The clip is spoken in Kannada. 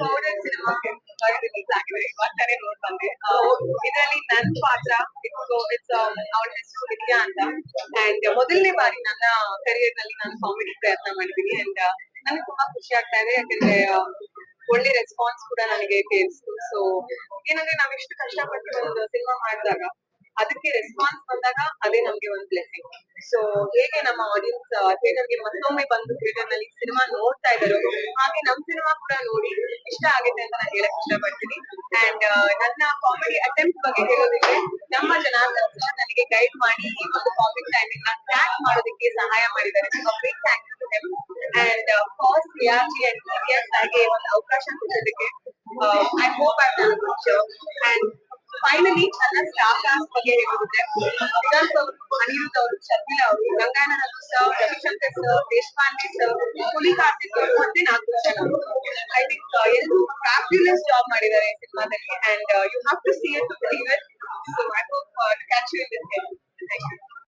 ಪೌಡರ್ ಸಿನಿಮಾ ರಿಲೀಸ್ ಆಗಿದೆ ಇವತ್ತನೇ ನೋಡ್ ಬಂದೆ ಇದರಲ್ಲಿ ನನ್ ಪಾತ್ರ ಇಟ್ಸ್ ಅವಳ ಹೆಸರು ವಿದ್ಯಾ ಅಂತ ಅಂಡ್ ಮೊದಲನೇ ಬಾರಿ ನನ್ನ ಕರಿಯರ್ನಲ್ಲಿ ನಾನು ಕಾಮಿಡಿ ಪ್ರಯತ್ನ ಮಾಡಿದೀನಿ ಅಂಡ್ ನನಗೆ ತುಂಬಾ ಖುಷಿ ಆಗ್ತಾ ಇದೆ ಯಾಕಂದ್ರೆ ಒಳ್ಳೆ ರೆಸ್ಪಾನ್ಸ್ ಕೂಡ ನನಗೆ ಕೇಳಿಸ್ತು. ಸೊ ಏನಂದ್ರೆ ನಾವ್ ಎಷ್ಟು ಕಷ್ಟಪಟ್ಟು ಒಂದು ಸಿನಿಮಾ ಮಾಡಿದಾಗ ಅದಕ್ಕೆ ರೆಸ್ಪಾನ್ಸ್ ಬಂದಾಗ ಅದೇ ನಮ್ಗೆ ಒಂದು ಬ್ಲೆಸ್ಸಿಂಗ್ ಸೊ ಹೇಗೆ ನಮ್ಮ ಆಡಿಯನ್ಸ್ ಥಿಯೇಟರ್ಗೆ ಮತ್ತೊಮ್ಮೆ ಬಂದು ಥಿಯೇಟರ್ನಲ್ಲಿ ಸಿನಿಮಾ ನೋಡ್ತಾ ಇದ್ದಾರೋ, ಹಾಗೆ ನಮ್ ಸಿನಿಮಾ ಕೂಡ ನೋಡಿ ಇಷ್ಟ ಆಗಿದೆ ಅಂತ ನಾನು ಹೇಳಕ್ ಇಷ್ಟಪಡ್ತೀನಿ. ಅಂಡ್ ನನ್ನ ಕಾಮಿಡಿ ಅಟೆಂಪ್ಟ್ ಬಗ್ಗೆ ಹೇಳೋದಿಕ್ಕೆ ನಮ್ಮ ಜನಾರ್ದನ್ ಸರ್ ನನಗೆ ಗೈಡ್ ಮಾಡಿ ಈ ಒಂದು ಕಾಮಿಕ್ ಟೈಮಿಂಗ್ನ ಟ್ರ್ಯಾಕ್ ಮಾಡೋದಕ್ಕೆ ಸಹಾಯ ಮಾಡಿದ್ದಾರೆ. So big thanks to them and first reality and serious ಆಗಿ ಒಂದು ಅವಕಾಶ ಕೊಡೋದಕ್ಕೆ I hope I and finally ನನ್ನ ಕಾಸ್ಟ್ ಬಗ್ಗೆ ಹೇಳೋದಿದ್ರೆ ವಿಧಾನ್ ಅವರು, ಅನಿರುದ್ಧ ಅವರು ಶರ್ಮಿಲಾ ಅವರು Gangananda sir Ravishankar sir Deshpande sir Puli Karthik ಅವರು, ಮತ್ತೆ ನಾಗಭೂಷಣ್ ಅವರು. ಐ ಥಿಂಕ್ ಎಲ್ಲರೂ ಫ್ಯಾಬ್ಯುಲಸ್ ಜಾಬ್ ಮಾಡಿದ್ದಾರೆ ಸಿನಿಮಾದಲ್ಲಿ. And you have to see it to believe it so I hope catch you in this